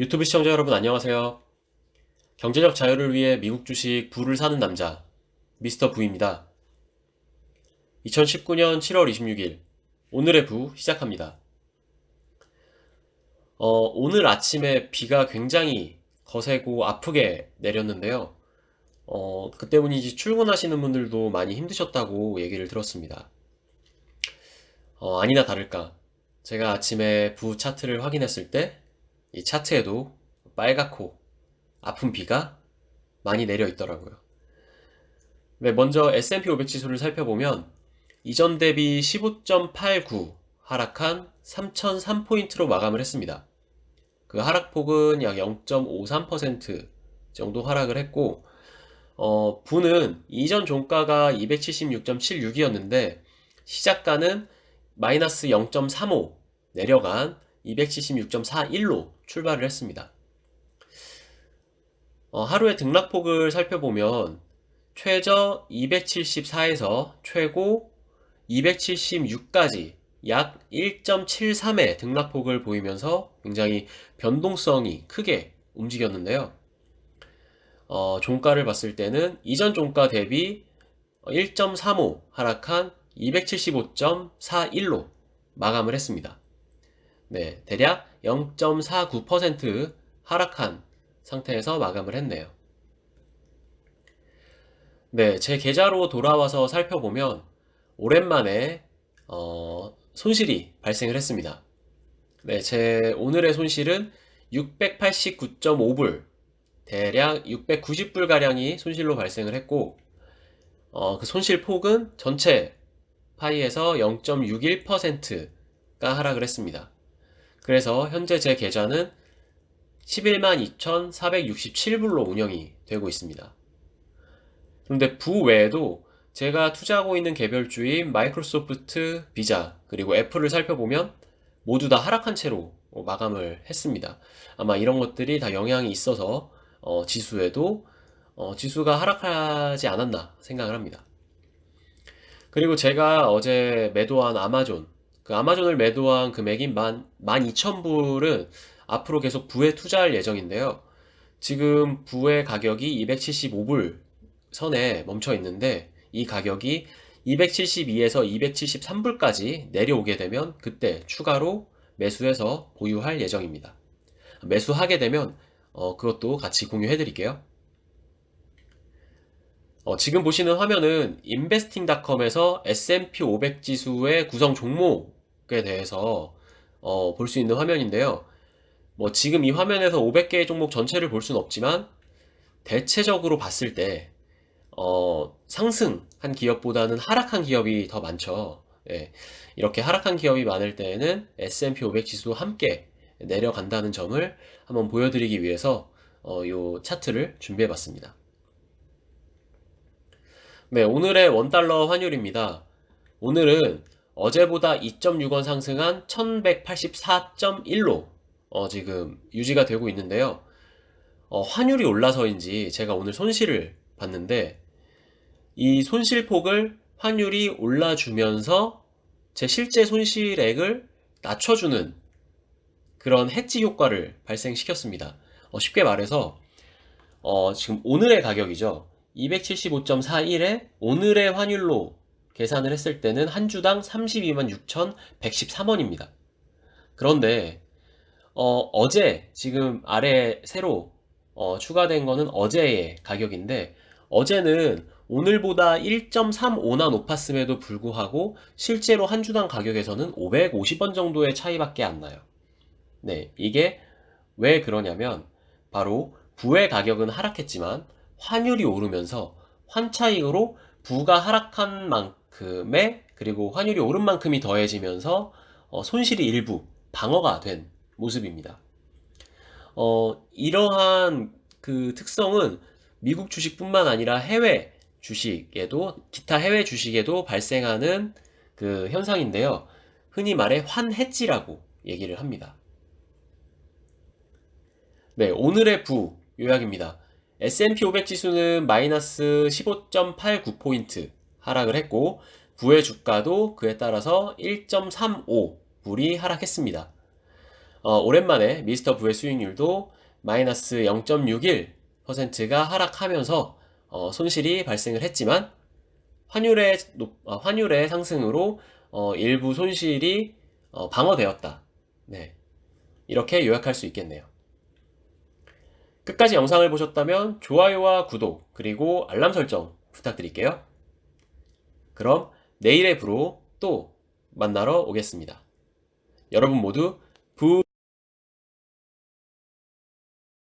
유튜브 시청자 여러분 안녕하세요. 경제적 자유를 위해 미국 주식 부를 사는 남자 미스터 부입니다. 2019년 7월 26일 오늘의 부 시작합니다. 어, 오늘 아침에 비가 굉장히 거세고 아프게 내렸는데요. 어, 그 때문인지 출근하시는 분들도 많이 힘드셨다고 얘기를 들었습니다. 어, 아니나 다를까. 제가 아침에 부 차트를 확인했을 때 이 차트에도 빨갛고 아픈 비가 많이 내려 있더라고요. 네, 먼저 S&P 500 지수를 살펴보면 이전 대비 15.89 하락한 3,003포인트로 마감을 했습니다. 그 하락폭은 약 0.53% 정도 하락을 했고, 어, 부는 이전 종가가 276.76이었는데, 시작가는 마이너스 0.35 내려간 276.41로 출발을 했습니다. 어, 하루의 등락폭을 살펴보면 최저 274에서 최고 276까지 약 1.73의 등락폭을 보이면서 굉장히 변동성이 크게 움직였는데요. 어, 종가를 봤을 때는 이전 종가 대비 1.35 하락한 275.41로 마감을 했습니다. 네, 대략 0.49% 하락한 상태에서 마감을 했네요. 네, 제 계좌로 돌아와서 살펴보면 오랜만에 어, 손실이 발생을 했습니다. 네, 제 오늘의 손실은 689.5불, 대략 690불 가량이 손실로 발생을 했고, 어, 그 손실 폭은 전체 파이에서 0.61%가 하락을 했습니다. 그래서 현재 제 계좌는 11만 2,467불로 운영이 되고 있습니다. 그런데 부 외에도 제가 투자하고 있는 개별주인 마이크로소프트, 비자, 그리고 애플을 살펴보면 모두 다 하락한 채로 마감을 했습니다. 아마 이런 것들이 다 영향이 있어서 어, 지수에도 어, 지수가 하락하지 않았나 생각을 합니다. 그리고 제가 어제 매도한 아마존, 그 아마존을 매도한 금액인 만, 12,000불은 앞으로 계속 부에 투자할 예정인데요. 지금 부의 가격이 275불 선에 멈춰 있는데 이 가격이 272에서 273불까지 내려오게 되면 그때 추가로 매수해서 보유할 예정입니다. 매수하게 되면 어, 그것도 같이 공유해 드릴게요. 어, 지금 보시는 화면은 investing.com에서 S&P 500 지수의 구성 종목 에 대해서 어, 볼 수 있는 화면인데요. 뭐 지금 이 화면에서 500개의 종목 전체를 볼 수는 없지만 대체적으로 봤을 때 어, 상승한 기업보다는 하락한 기업이 더 많죠. 예, 이렇게 하락한 기업이 많을 때에는 S&P 500 지수도 함께 내려간다는 점을 한번 보여드리기 위해서 어, 요 차트를 준비해 봤습니다. 네, 오늘의 원달러 환율입니다. 오늘은 어제보다 2.6원 상승한 1184.1로 어, 지금 유지가 되고 있는데요. 어, 환율이 올라서인지 제가 오늘 손실을 봤는데 이 손실폭을 환율이 올라주면서 제 실제 손실액을 낮춰주는 그런 해지 효과를 발생시켰습니다. 어, 쉽게 말해서 어, 지금 오늘의 가격이죠. 275.41에 오늘의 환율로 계산을 했을 때는 한 주당 32만 6,113원입니다. 그런데 어, 제 지금 아래 새로 어, 추가된 거는 어제의 가격인데 어제는 오늘보다 1.35나 높았음에도 불구하고 실제로 한 주당 가격에서는 550원 정도의 차이밖에 안 나요. 네, 이게 왜 그러냐면 바로 부의 가격은 하락했지만 환율이 오르면서 환차익으로 부가 하락한 만큼 의 그리고 환율이 오른 만큼이 더해지면서 어, 손실이 일부 방어가 된 모습입니다. 어, 이러한 그 특성은 미국 주식뿐만 아니라 해외 주식에도 기타 해외 주식에도 발생하는 그 현상인데요. 흔히 말해 환해지라고 얘기를 합니다. 네, 오늘의 부 요약입니다. S&P 500 지수는 마이너스 15.89포인트 하락을 했고 부의 주가도 그에 따라서 1.35불이 하락했습니다. 어, 오랜만에 미스터 부의 수익률도 마이너스 0.61%가 하락하면서 어, 손실이 발생을 했지만 환율의, 높- 어, 환율의 상승으로 어, 일부 손실이 어, 방어되었다. 네. 이렇게 요약할 수 있겠네요. 끝까지 영상을 보셨다면 좋아요와 구독, 그리고 알람 설정 부탁드릴게요. 그럼 내일의 부로 또 만나러 오겠습니다. 여러분 모두